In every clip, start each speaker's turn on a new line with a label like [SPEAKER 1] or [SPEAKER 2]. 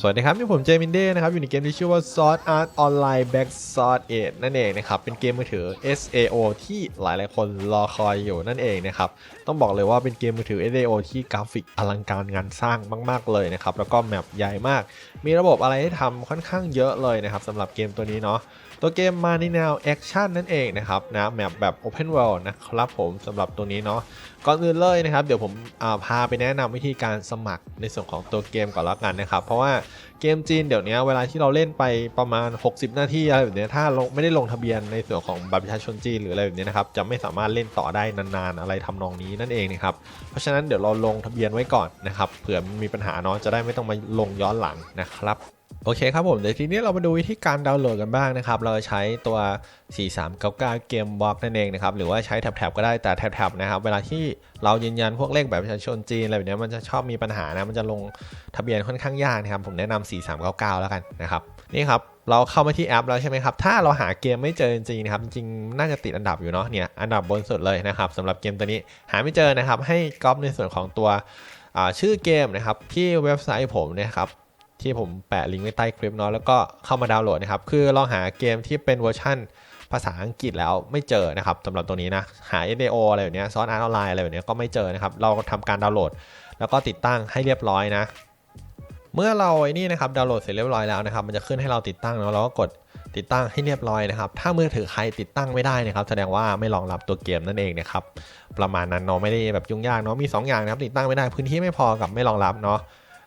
[SPEAKER 1] สวัสดีครับนี่ผมเจมินเด้นะครับ อยู่ในเกมที่ชื่อว่า Sword Art Online Back Sword 8 นั่นเองนะครับ เป็นเกมมือถือ SAO ที่หลายๆคนรอคอยอยู่นั่นเองนะครับ ต้องบอกเลยว่าเป็นเกมมือถือ SAO ที่กราฟิกอลังการงานสร้างมาก ๆ เลยนะครับ แล้วก็แมปใหญ่มาก มีระบบอะไรให้ทำค่อนข้างเยอะเลยนะครับสำหรับเกมตัวนี้เนาะ ตัวเกมมาในแนวแอคชั่นนั่นเองนะครับนะแมปแบบ Open World นะครับผมสำหรับตัวนี้เนาะก่อนอื่นเลยนะครับ เดี๋ยวผมาพาไปแนะนำวิธีการสมัครในส่วนของตัวเกมก่อนแล้วกันนะครับ เพราะว่าเกมจีนเดี๋ยวนี้เวลาที่เราเล่นไปประมาณ 60 นาทีอะไรแบบนี้ถ้าไม่ได้ลงทะเบียนในส่วนของบัตรประชาชนจีนหรืออะไรแบบนี้นะครับจะไม่สามารถเล่นต่อได้นานๆ อะไรทำนองนี้นั่นเองนะครับเพราะฉะนั้นเดี๋ยวเราลงทะเบียนไว้ก่อนนะครับเผื่อมันมีปัญหาเนาะจะได้ไม่ต้องมาลงย้อนหลังนะครับ โอเคครับผมเดี๋ยวทีนี้เรามาดูวิธีการดาวน์โหลดกันบ้างนะครับ เราใช้ตัว 4399เกมบล็อกนั่นเองนะครับ หรือว่าใช้แท็บๆก็ได้แต่แท็บๆนะครับ เวลาที่เรายืนยันพวกเลขแบบประชาชนจีนอะไรแบบนี้มันจะชอบมีปัญหานะ มันจะลงทะเบียนค่อนข้างยากนะครับ ผมแนะนำ4399 แล้วกันนะครับ นี่ครับ เราเข้ามาที่แอปแล้วใช่ไหมครับ ถ้าเราหาเกมไม่เจอจริงๆนะครับ จริงน่าจะติดอันดับอยู่เนาะ เนี่ย อันดับบนสุดเลยนะครับสำหรับเกมตัวนี้ หาไม่เจอนะครับ ให้ก๊อปในส่วนของตัวชื่อเกมนะครับที่เว็บไซต์ผมเนะครับ ที่ผมแปะลิงก์ไว้ใต้คลิปเนาะแล้วก็เข้ามาดาวน์โหลดนะครับ คือเราหาเกมที่เป็นเวอร์ชั่นภาษาอังกฤษแล้วไม่เจอนะครับสำหรับตัวนี้นะ หา SDO อะไรแบบเนี้ยซอสอาร์ตออนไลน์อะไรแบบเนี้ยก็ไม่เจอนะครับ เราทำการดาวน์โหลด แล้วก็ติดตั้งให้เรียบร้อยนะ เมื่อเราไอ้นี่นะครับดาวน์โหลดเสร็จเรียบร้อยแล้วนะครับ มันจะขึ้นให้เราติดตั้งแล้วเราก็กดติดตั้งให้เรียบร้อยนะครับ ถ้ามือถือใครติดตั้งไม่ได้นะครับ แสดงว่าไม่รองรับตัวเกมนั่นเองนะครับ ประมาณนั้นเนาะไม่ได้แบบยุ่งยากเนาะมี 2 อย่างนะครับติดตั้งไม่ได้พื้นที่ไม่พอกับไม่รองรับเนาะ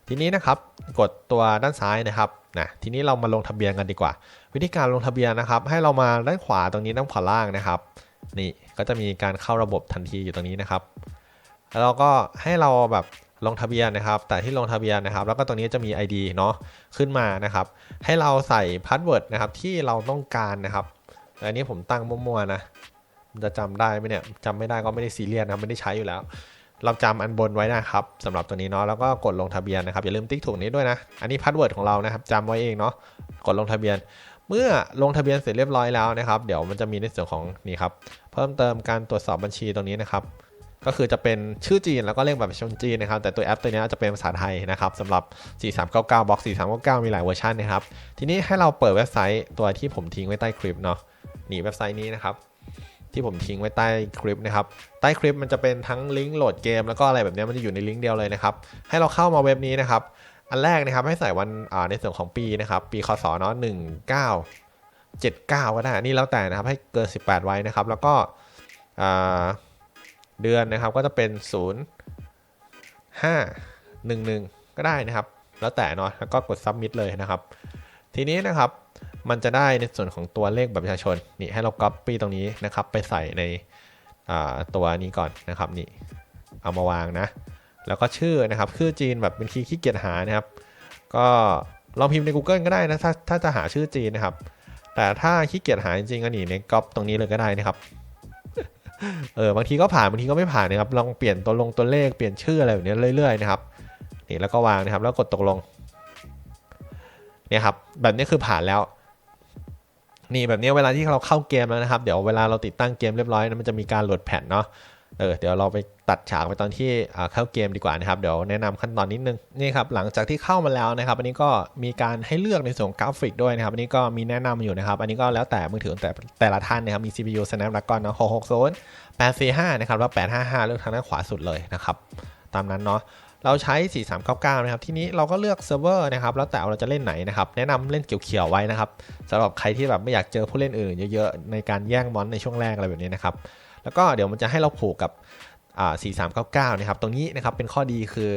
[SPEAKER 1] ทีนี้นะครับกดตัวด้านซ้ายนะครับนะทีนี้เรามาลงทะเบียนกันดีกว่า วิธีการลงทะเบียนนะครับ ให้เรามาด้านขวาตรงนี้ด้านขวาล่างนะครับ นี่ก็จะมีการเข้าระบบทันทีอยู่ตรงนี้นะครับ แล้วเราก็ให้เราแบบลงทะเบียนนะครับ แต่ที่ลงทะเบียนนะครับ แล้วก็ตรงนี้จะมี ID เนาะขึ้นมานะครับ ให้เราใส่พาสเวิร์ดนะครับที่เราต้องการนะครับอันนี้ผมตั้งมั่วๆนะจะจำได้ไหมเนี่ยจำไม่ได้ก็ไม่ได้ซีเรียสนะไม่ได้ใช้อยู่แล้ว เราจำอันบนไว้นะครับสำหรับตัวนี้เนาะแล้วก็กดลงทะเบียนนะครับอย่าลืมติ๊กถูกนี้ด้วยนะอันนี้พาสเวิร์ดของเรานะครับจำไว้เองเนาะกดลงทะเบียน เมื่อลงทะเบียนเสร็จเรียบร้อยแล้วนะครับ เดี๋ยวมันจะมีในส่วนของนี่ครับเพิ่มเติมการตรวจสอบบัญชีตรงนี้นะครับก็คือจะเป็นชื่อจีนแล้วก็เลขบัตรประชาชนจีนนะครับ แต่ตัวแอปตัวนี้จะเป็นภาษาไทยนะครับสำหรับ 4399 บล็อก 4399 มีหลายเวอร์ชันนะครับ ทีนี้ให้เราเปิดเว็บไซต์ตัวที่ผมทิ้งไว้ใต้คลิปเนาะนี่เว็บไซต์นี้นะครับ ที่ผมทิ้งไว้ใต้คลิปนะครับ ใต้คลิปมันจะเป็นทั้งลิงก์โหลดเกมแล้วก็อะไรแบบนี้มันจะอยู่ในลิงก์เดียวเลยนะครับ ให้เราเข้ามาเว็บนี้นะครับ อันแรกนะครับให้ใส่วันในส่วนของปีนะครับ ปีคศเนาะ19 79ก็ได้นี่แล้วแต่นะครับ ให้เกิน18ไว้นะครับ แล้วก็เดือนนะครับก็จะเป็น0 5 1 1ก็ได้นะครับ แล้วแต่เนาะแล้วก็กด submit เลยนะครับ ทีนี้นะครับ มันจะได้ในส่วนของตัวเลขบัตรประชาชนนี่ให้เรา copy ตรงนี้นะครับ ไปใส่ในตัวนี้ก่อนนะครับนี่เอามาวางนะ แล้วก็ชื่อนะครับชื่อจีนแบบเป็นคีย์ขี้เกียจหานะครับ ก็ลองพิมพ์ใน Google ก็ได้นะถ้าถ้าจะหาชื่อจีนนะครับ แต่ถ้าขี้เกียจหาจริงๆก็นี่ในก๊อปตรงนี้เลยก็ได้นะครับเออบางทีก็ผ่านบางทีก็ไม่ผ่านนะครับลองเปลี่ยนตัวลงตัวเลขเปลี่ยนชื่ออะไรแบบนี้เรื่อยๆนะครับนี่แล้วก็วางนะครับ แล้วกดตกลงเนี่ยครับแบบนี้คือผ่านแล้ว นี่แบบนี้เวลาที่เราเข้าเกมแล้วนะครับ เดี๋ยวเวลาเราติดตั้งเกมเรียบร้อยนะมันจะมีการโหลดแผ่นเนาะเออเดี๋ยวเราไปตัดฉากไปตอนที่เข้าเกมดีกว่านะครับ เดี๋ยวแนะนำขั้นตอนนิดนึงนี่ครับหลังจากที่เข้ามาแล้วนะครับ อันนี้ก็มีการให้เลือกในส่วนกราฟิกด้วยนะครับ อันนี้ก็มีแนะนำอยู่นะครับ อันนี้ก็แล้วแต่มือถือแต่แต่ละท่านนะครับมี CPU Snapdragon เนาะ660 845 นะครับแล้ว855 เลือกทางด้านขวาสุดเลยนะครับ ตามนั้นเนาะ เราใช้ 4399 นะครับ ทีนี้เราก็เลือกเซิร์ฟเวอร์นะครับ แล้วแต่เราจะเล่นไหนนะครับ แนะนำเล่นเขียวๆไว้นะครับสำหรับใครที่แบบไม่อยากเจอผู้เล่นอื่นเยอะๆ ในการแย่งมอนในช่วงแรกอะไรแบบนี้นะครับ แล้วก็เดี๋ยวมันจะให้เราผูกกับอ่า4399 นะครับ ตรงนี้นะครับ เป็นข้อดีคือ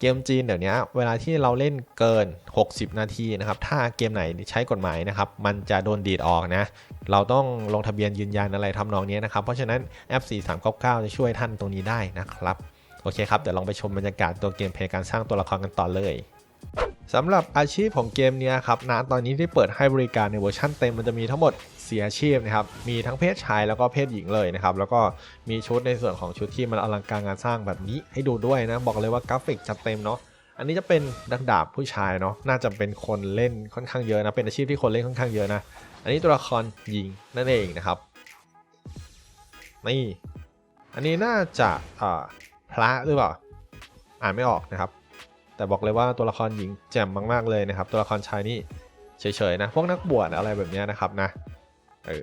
[SPEAKER 1] เกมจีนเดี๋ยวนี้เวลาที่เราเล่นเกิน 60 นาทีนะครับ ถ้าเกมไหนใช้กฎหมายนะครับ มันจะโดนดีดออกนะ เราต้องลงทะเบียนยืนยันอะไรทำนองนี้นะครับ เพราะฉะนั้นแอป 4399 จะช่วยท่านตรงนี้ได้นะครับ โอเคครับ เดี๋ยวลองไปชมบรรยากาศตัวเกมเพลย์การสร้างตัวละครกันต่อเลยสำหรับอาชีพของเกมนี้ครับณตอนนี้ที่เปิดให้บริการในเวอร์ชันเต็มมันจะมีทั้งหมด4อาชีพนะครับ มีทั้งเพศชายแล้วก็เพศหญิงเลยนะครับ แล้วก็มีชุดในส่วนของชุดที่มันอลังการงานสร้างแบบนี้ให้ดูด้วยนะ บอกเลยว่ากราฟิกจัดเต็มเนาะ อันนี้จะเป็นดักดาบผู้ชายเนาะ น่าจะเป็นคนเล่นค่อนข้างเยอะนะ เป็นอาชีพที่คนเล่นค่อนข้างเยอะนะ อันนี้ตัวละครหญิงนั่นเองนะครับ นี่ อันนี้น่าจะอ่า พระหรือเปล่า อ่านไม่ออกนะครับ แต่บอกเลยว่าตัวละครหญิงแจ่มมากๆเลยนะครับ ตัวละครชายนี่เฉยๆนะ พวกนักบวชอะไรแบบนี้นะครับนะ เออ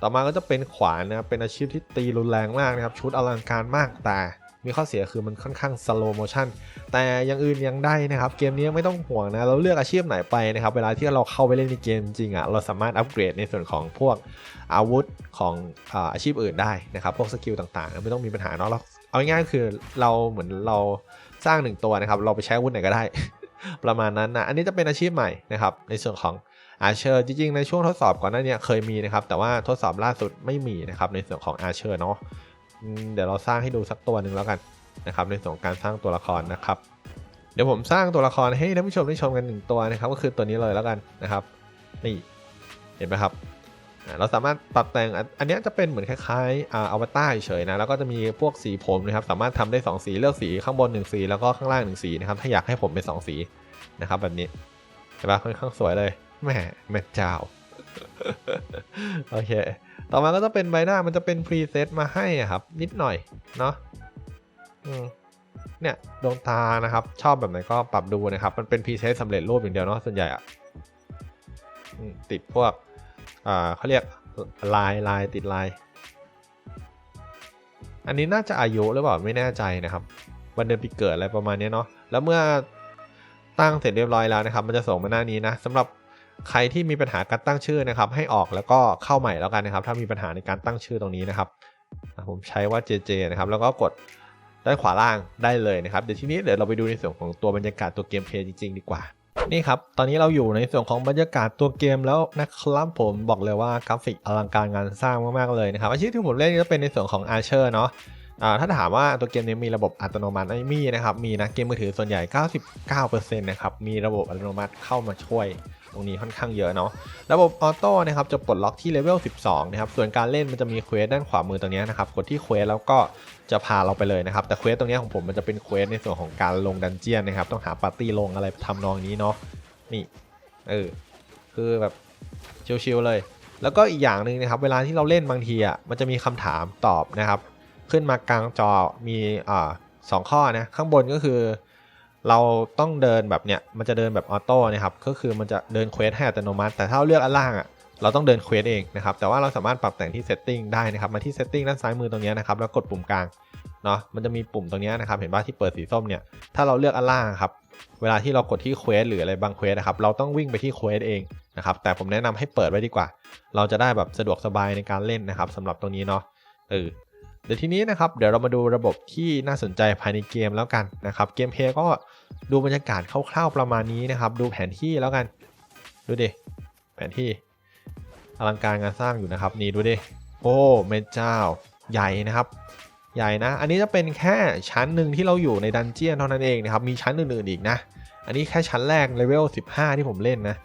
[SPEAKER 1] ต่อมาก็จะเป็นขวานนะครับ เป็นอาชีพที่ตีรุนแรงมากนะครับ ชุดอลังการมากแต่มีข้อเสียคือมันค่อนข้างสโลโมชั่นแต่อยังอื่นยังได้นะครับ เกมนี้ไม่ต้องห่วงนะ เราเลือกอาชีพไหนไปนะครับ เวลาที่เราเข้าไปเล่นในเกมจริงอะ เราสามารถอัปเกรดในส่วนของพวกอาวุธของอาอาชีพอื่นได้นะครับ พวกสกิลต่างๆ ไม่ต้องมีปัญหาเนาะเรา เอาง่ายๆคือเราเหมือนเราสร้างหนึ่งตัวนะครับ เราไปใช้อาวุธไหนก็ได้ ประมาณนั้นนะอันนี้จะเป็นอาชีพใหม่นะครับ ในส่วนของอาเชอร์จริงๆ ในช่วงทดสอบก่อนหน้านี้เคยมีนะครับ แต่ว่าทดสอบล่าสุดไม่มีนะครับ ในส่วนของอาเชอร์เนาะเดี๋ยวเราสร้างให้ดูสักตัวหนึ่งแล้วกันนะครับ ในส่วนของการสร้างตัวละครนะครับ เดี๋ยวผมสร้างตัวละครให้ท่านผู้ชมได้ชมกันหนึ่งตัวนะครับ ก็คือตัวนี้เลยแล้วกันนะครับ นี่เห็นไหมครับ เราสามารถปรับแต่งอันนี้จะเป็นเหมือนคล้ายๆอวตารเฉยนะแล้วก็จะมีพวกสีผมนะครับสามารถทำได้ 2 สีเลือกสีข้างบน1สีแล้วก็ข้างล่าง1สีนะครับถ้าอยากให้ผมเป็น 2 สีนะครับแบบนี้เห็นปะค่อนข้างสวยเลยแหมแม่เจ้าโอเค ต่อมาก็จะเป็นใบหน้ามันจะเป็นพรีเซตมาให้อะครับ นิดหน่อยเนาะเนี่ยดวงตานะครับ ชอบแบบไหนก็ปรับดูนะครับ มันเป็นพรีเซตสำเร็จรูปอย่างเดียวเนาะส่วนใหญ่อะติดพวก อ่าเขาเรียกลายลายติดลาย อันนี้น่าจะอายุหรือเปล่าไม่แน่ใจนะครับวันเดือนปีเกิดอะไรประมาณเนี้ยเนาะแล้วเมื่อตั้งเสร็จเรียบร้อยแล้วนะครับ มันจะส่งมาหน้านี้นะสำหรับใครที่มีปัญหาการตั้งชื่อนะครับ ให้ออกแล้วก็เข้าใหม่แล้วกันนะครับ ถ้ามีปัญหาในการตั้งชื่อตรงนี้นะครับผมใช้ว่า JJ นะครับ แล้วก็กดด้านขวาล่างได้เลยนะครับ เดี๋ยวทีนี้เดี๋ยวเราไปดูในส่วนของตัวบรรยากาศตัวเกมเพลย์จริงๆ ดีกว่า นี่ครับ ตอนนี้เราอยู่ในส่วนของบรรยากาศตัวเกมแล้วนะครับผมบอกเลยว่ากราฟิกอลังการงานสร้างมากๆเลยนะครับอาชีพที่ผมเล่นก็เป็นในส่วนของอาร์เชอร์เนาะอ่าถ้าถามว่าตัวเกมนี้มีระบบอัตโนมัติไหมมีนะครับ มีนะเกมมือถือส่วนใหญ่ 99%นะครับ มีระบบอัตโนมัติเข้ามาช่วย ตรงนี้ค่อนข้างเยอะเนาะระบบออโต้นะครับจะปลดล็อกที่เลเวล 12 นะครับ ส่วนการเล่นมันจะมีเควสด้านขวามือตรงนี้นะครับ กดที่เควสแล้วก็จะพาเราไปเลยนะครับ แต่เควสตรงนี้ของผมมันจะเป็นเควสในส่วนของการลงดันเจียนนะครับ ต้องหาปาร์ตี้ลงอะไรทำนองนี้เนาะ นี่ เออ คือแบบชิวๆเลย แล้วก็อีกอย่างหนึ่งนะครับ เวลาที่เราเล่นบางทีอะ มันจะมีคำถามตอบนะครับ ขึ้นมากลางจอ มีอ่าสองข้อนะ ข้างบนก็คือ เราต้องเดินแบบเนี้ยมันจะเดินแบบออโต้นะครับก็คือมันจะเดินเควสให้อัตโนมัติ แต่ถ้าเลือกอันล่างอะเราต้องเดินเควสเองนะครับแต่ว่าเราสามารถปรับแต่งที่ setting ได้นะครับมาที่ setting ด้านซ้ายมือตรงนี้นะครับแล้วกดปุ่มกลางเนาะมันจะมีปุ่มตรงนี้นะครับเห็นป่ะที่เปิดสีส้มเนี่ยถ้าเราเลือกอันล่างครับเวลาที่เรากดที่เควสหรืออะไรบางเควสนะครับเราต้องวิ่งไปที่เควสเองนะครับแต่ผมแนะนำให้เปิดไว้ดีกว่า เราจะได้แบบสะดวกสบายในการเล่นนะครับสำหรับตรงนี้เนาะเออ เดี๋ยวทีนี้นะครับเดี๋ยวเรามาดูระบบที่น่าสนใจภายในเกมแล้วกันนะครับเกมเพย์ก็ดูบรรยากาศคร่าวๆประมาณนี้นะครับ ดูแผนที่แล้วกัน ดูดิแผนที่อลังการงานสร้างอยู่นะครับนี่ดูดิโอ้เมเจ้าใหญ่นะครับ ใหญ่นะ อันนี้จะเป็นแค่ชั้นหนึ่งที่เราอยู่ในดันเจียนเท่านั้นเองนะครับมีชั้นอื่นๆอีกนะ อันนี้แค่ชั้นแรกเลเวล15 ที่ผมเล่นนะ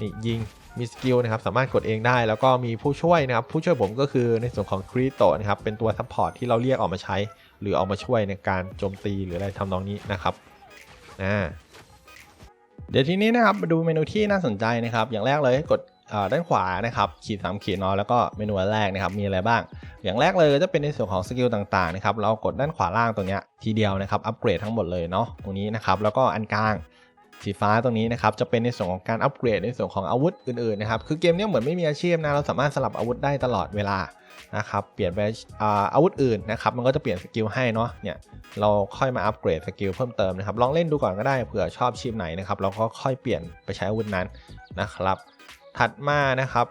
[SPEAKER 1] นี่ยิง มีสกิลนะครับสามารถกดเองได้ แล้วก็มีผู้ช่วยนะครับผู้ช่วยผมก็คือในส่วนของคริโตนะครับเป็นตัวซัพพอร์ตที่เราเรียกออกมาใช้ หรือออกมาช่วยในการโจมตีหรืออะไรทำนองนี้นะครับอ่าเดี๋ยวทีนี้นะครับมาดูเมนูที่น่าสนใจนะครับ อย่างแรกเลยกดด้านขวานะครับขีดสามขีดเนาะแล้วก็เมนูแรกนะครับมีอะไรบ้าง อย่างแรกเลยจะเป็นในส่วนของสกิลต่างๆนะครับเรากดด้านขวาล่างตรงเนี้ยทีเดียวนะครับอัปเกรดทั้งหมดเลยเนาะตรงนี้นะครับแล้วก็อันกลาง สีฟ้าตรงนี้นะครับจะเป็นในส่วนของการอัปเกรดในส่วนของอาวุธอื่นๆนะครับคือเกมนี้เหมือนไม่มีอาชีพนะเราสามารถสลับอาวุธได้ตลอดเวลานะครับเปลี่ยนไปอาวุธอื่นนะครับมันก็จะเปลี่ยนสกิลให้เนาะเนี่ยเราค่อยมาอัปเกรดสกิลเพิ่มเติมนะครับลองเล่นดูก่อนก็ได้เผื่อชอบชีพไหนนะครับเราก็ค่อยเปลี่ยนไปใช้อาวุธนั้นนะครับ ถัดมานะครับ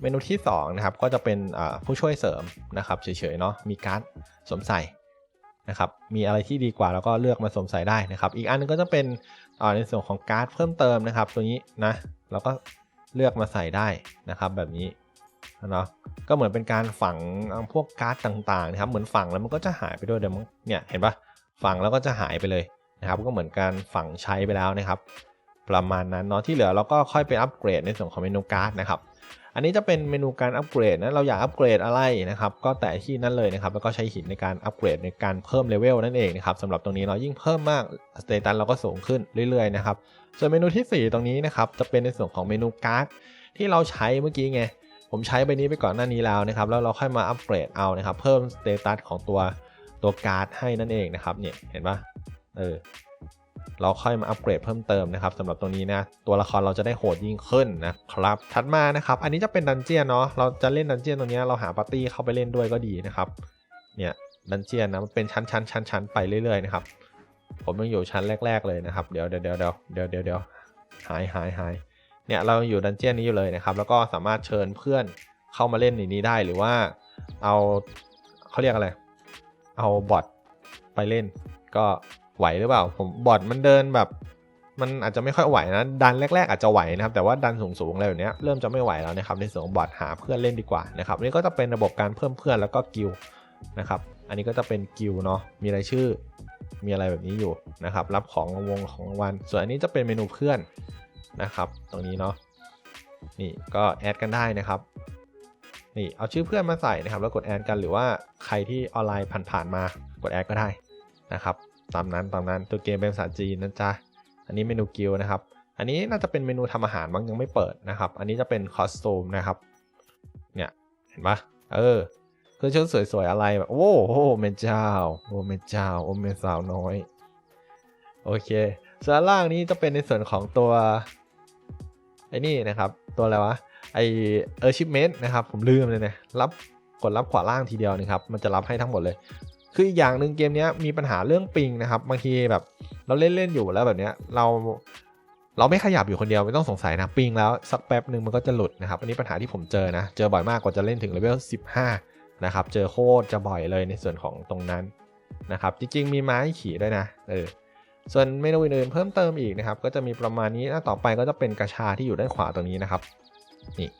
[SPEAKER 1] เมนูที่สองนะครับก็จะเป็นผู้ช่วยเสริมนะครับเฉยๆเนาะมีการ์ดสวมใส่นะครับมีอะไรที่ดีกว่าเราก็เลือกมาสวมใส่ได้นะครับ อีกอันนึงก็จะเป็น ในส่วนของการ์ดเพิ่มเติมนะครับตัวนี้นะเราก็เลือกมาใส่ได้นะครับแบบนี้เนาะก็เหมือนเป็นการฝังพวกการ์ดต่างๆนะครับเหมือนฝังแล้วมันก็จะหายไปด้วยเดี๋ยวมึงเนี่ยเห็นปะฝังแล้วก็จะหายไปเลยนะครับก็เหมือนการฝังใช้ไปแล้วนะครับ ประมาณนั้นเนาะที่เหลือเราก็ค่อยไปอัปเกรดในส่วนของเมนูการ์ดนะครับ อันนี้จะเป็นเมนูการอัปเกรดนะเราอยากอัปเกรดอะไรนะครับก็แตะที่นั่นเลยนะครับแล้วก็ใช้หินในการอัปเกรดในการเพิ่มเลเวลนั่นเองนะครับสำหรับตรงนี้เนายิ่งเพิ่มมากสเตตัสเราก็สูงขึ้นเรื่อยๆนะครับส่วนเมนูที่ 4 ตรงนี้นะครับจะเป็นในส่วนของเมนูการ์ดที่เราใช้เมื่อกี้ไงผมใช้ใบนี้ไปก่อนหน้านี้แล้วนะครับแล้วเราค่อยมาอัปเกรดเอานะครับเพิ่มสเตตัสของตัวตัวการ์ดให้นั่นเองนะครับเนี่ยเห็นปะเออ เราค่อยมาอัปเกรดเพิ่มเติมนะครับสำหรับตรงนี้นะตัวละครเราจะได้โหดยิ่งขึ้นนะครับถัดมานะครับอันนี้จะเป็นดันเจียนเนาะเราจะเล่นดันเจียนตรงนี้เราหาปาร์ตี้เข้าไปเล่นด้วยก็ดีนะครับเนี่ยดันเจียนนะมันเป็นชั้นชั้นชั้นชั้นไปเรื่อยๆนะครับผมยังอยู่ชั้นแรก ๆเลยนะครับเดี๋ยวเดี๋ยวเดี๋ยวเดี๋ยวเดี๋ยวเดี๋ยวเดี๋ยวหายหายหายเนี่ยเราอยู่ดันเจียนนี้อยู่เลยนะครับแล้วก็สามารถเชิญเพื่อนเข้ามาเล่นในนี้ได้หรือว่าเอาเขาเรียกอะไร เอาบอทไปเล่นก็ ไหวหรือเปล่า ผมบอทมันเดินแบบ มันอาจจะไม่ค่อยไหวนะ ดันแรก ๆ อาจจะไหวนะครับ แต่ว่าดันสูงๆอะไรแบบเนี้ยเริ่มจะไม่ไหวแล้วนะครับในส่วนของบอทหาเพื่อนเล่นดีกว่านะครับอันนี่ก็จะเป็นระบบการเพิ่มเพื่อนแล้วก็กิลนะครับอันนี้ก็จะเป็นกิลเนาะมีรายชื่อมีอะไรแบบนี้อยู่นะครับ รับของงวงของวัลส่วนอันนี้จะเป็นเมนูเพื่อนนะครับ ตรงนี้เนาะนี่ก็แอดกันได้นะครับนี่เอาชื่อเพื่อนมาใส่นะครับ แล้วกดแอดกันหรือว่าใครที่ออนไลน์ผ่านๆมา กดแอดก็ได้นะครับ ตามนั้นตามนั้นตัวเกมเป็นภาษาจีนนะจ๊ะอันนี้เมนูกิลนะครับ อันนี้น่าจะเป็นเมนูทำอาหารมั้งยังไม่เปิดนะครับ อันนี้จะเป็นคอสตูมนะครับเนี่ยเห็นปะเออคือชุดสวยๆอะไรแบบโอ้โหแม่เจ้าโอ้แม่เจ้าโอ้แม่สาวน้อย โอเคส่วนล่างนี้จะเป็นในส่วนของตัวไอ้นี่นะครับ ตัวอะไรวะไอเออชิปเมนต์นะครับ ผมลืมเลยนี่ยรับกดรับขวาล่างทีเดียวนะครับ มันจะรับให้ทั้งหมดเลย คืออีกอย่างหนึ่งเกมนี้มีปัญหาเรื่องปิงนะครับบางทีแบบเราเล่นเล่นอยู่แล้วแบบเนี้ยเราเราไม่ขยับอยู่คนเดียวไม่ต้องสงสัยนะปิงแล้วสักแป๊บหนึ่งมันก็จะหลุดนะครับ อันนี้ปัญหาที่ผมเจอนะ เจอบ่อยมากกว่าจะเล่นถึงเลเวล 15 นะครับ เจอโคตรจะบ่อยเลยในส่วนของตรงนั้นนะครับ จริง ๆ มีไม้ขี่ด้วยนะเออส่วนเมนูอื่นๆเพิ่มเติมอีกนะครับ ก็จะมีประมาณนี้นะต่อไปก็จะเป็นกระชาที่อยู่ด้านขวาตรงนี้นะครับนี่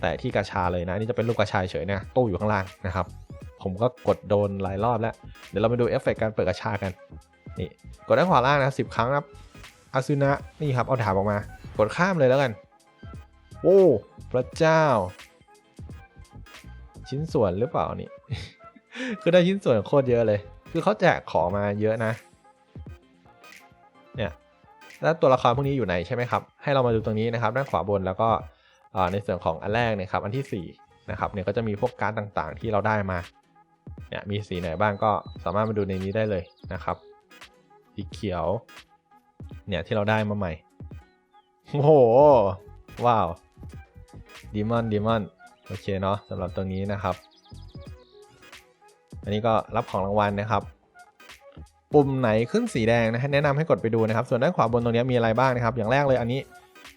[SPEAKER 1] แต่ที่กระชาเลยนะนี่จะเป็นลูกกระชายเฉยนะตู้อยู่ข้างล่างนะครับ ผมก็กดโดนหลายรอบแล้ว เดี๋ยวเรามาดูเอฟเฟกต์การเปิดกระชากัน นี่ กดด้านขวาล่างนะสิบครั้งนะครับอาซุนะนี่ครับ เอาดาบออกมา กดข้ามเลยแล้วกัน โอ้พระเจ้า ชิ้นส่วนหรือเปล่านี่ คือได้ชิ้นส่วนโคตรเยอะเลย คือเขาแจกของมาเยอะนะ เนี่ย แล้วตัวละครพวกนี้อยู่ไหนใช่ไหมครับ ให้เรามาดูตรงนี้นะครับ ด้านขวาบนแล้วก็ในส่วนของอันแรกนี่ยครับ อันที่4นะครับเนี่ยก็จะมีพวกการ์ดต่างๆ ที่เราได้มา เนี่ยมีสีไหนบ้างก็สามารถมาดูในนี้ได้เลยนะครับสีเขียว เนี่ยที่เราได้มาใหม่ โอ้โห ว้าวดีมอนดีมอนโอเคเนาะสำหรับตรงนี้นะครับ อันนี้ก็รับของรางวัลนะครับ ปุ่มไหนขึ้นสีแดงนะฮะแนะนำให้กดไปดูนะครับ ส่วนด้านขวาบนตรงนี้มีอะไรบ้างนะครับ อย่างแรกเลยอันนี้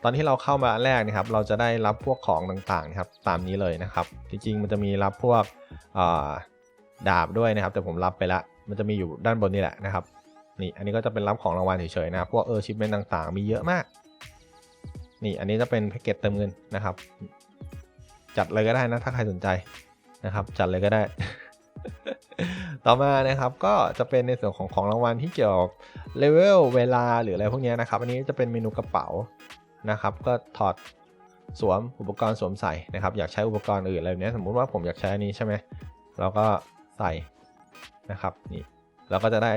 [SPEAKER 1] ตอนที่เราเข้ามาแรกนะครับ เราจะได้รับพวกของต่างๆนะครับ ตามนี้เลยนะครับ จริงๆมันจะมีรับพวกอ่า ดาบด้วยนะครับ แต่ผมรับไปละมันจะมีอยู่ด้านบนนี่แหละนะครับนี่อันนี้ก็จะเป็นรับของรางวัลเฉยๆนะพวกเออชิปเมนต่างๆ มีเยอะมาก นี่อันนี้จะเป็นแพ็กเกจเติมเงินนะครับ จัดเลยก็ได้นะถ้าใครสนใจนะครับ จัดเลยก็ได้ ต่อมานะครับก็จะเป็นในส่วนของของรางวัลที่เกี่ยวกับเลเวลเวลาหรืออะไรพวกเนี้ยนะครับ อันนี้จะเป็นเมนูกระเป๋านะครับ ก็ถอดสวมอุปกรณ์สวมใส่นะครับ อยากใช้อุปกรณ์อื่นอะไรแบบเนี้ยสมมุติว่าผมอยากใช้อันนี้ใช่ไหมเราก็ ใส่นะครับนี่เราก็จะได้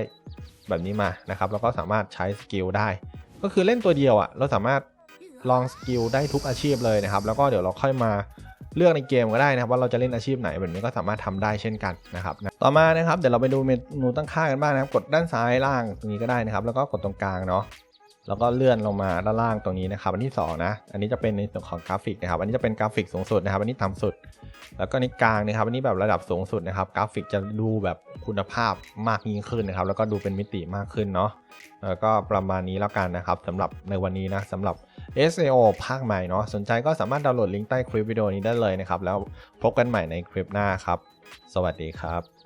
[SPEAKER 1] แบบนี้มานะครับแล้วก็สามารถใช้สกิลได้ ก็คือเล่นตัวเดียวอะ่ะเราสามารถลองสกิลได้ทุกอาชีพเลยนะครับ แล้วก็เดี๋ยวเราค่อยมาเลือกในเกมก็ได้นะครับว่าเราจะเล่นอาชีพไหนแบบนี้ก็สามารถทำได้เช่นกันนะครับ ต่อมานะครับเดี๋ยวเราไปดูเมนูตั้งค่ากันบ้างนะครับ กดด้านซ้ายล่างตรงนี้ก็ได้นะครับ แล้วก็กดตรงกลางเนาะ แล้วก็เลื่อนลงมาด้านล่างตรงนี้นะครับ อันที่สองนะอันนี้จะเป็นในส่วนของกราฟิกนะครับ อันนี้จะเป็นกราฟิกสูงสุดนะครับ อันนี้ต่ำสุด แล้วก็ในกลางนะครับ อันนี้แบบระดับสูงสุดนะครับ กราฟิกจะดูแบบคุณภาพมากยิ่งขึ้นนะครับ แล้วก็ดูเป็นมิติมากขึ้นเนาะแล้วก็ประมาณนี้แล้วกันนะครับสำหรับในวันนี้นะสำหรับ SAO ภาคใหม่เนาะสนใจก็สามารถดาวน์โหลดลิงก์ใต้คลิปวิดีโอนี้ได้เลยนะครับ แล้วพบกันใหม่ในคลิปหน้าครับ สวัสดีครับ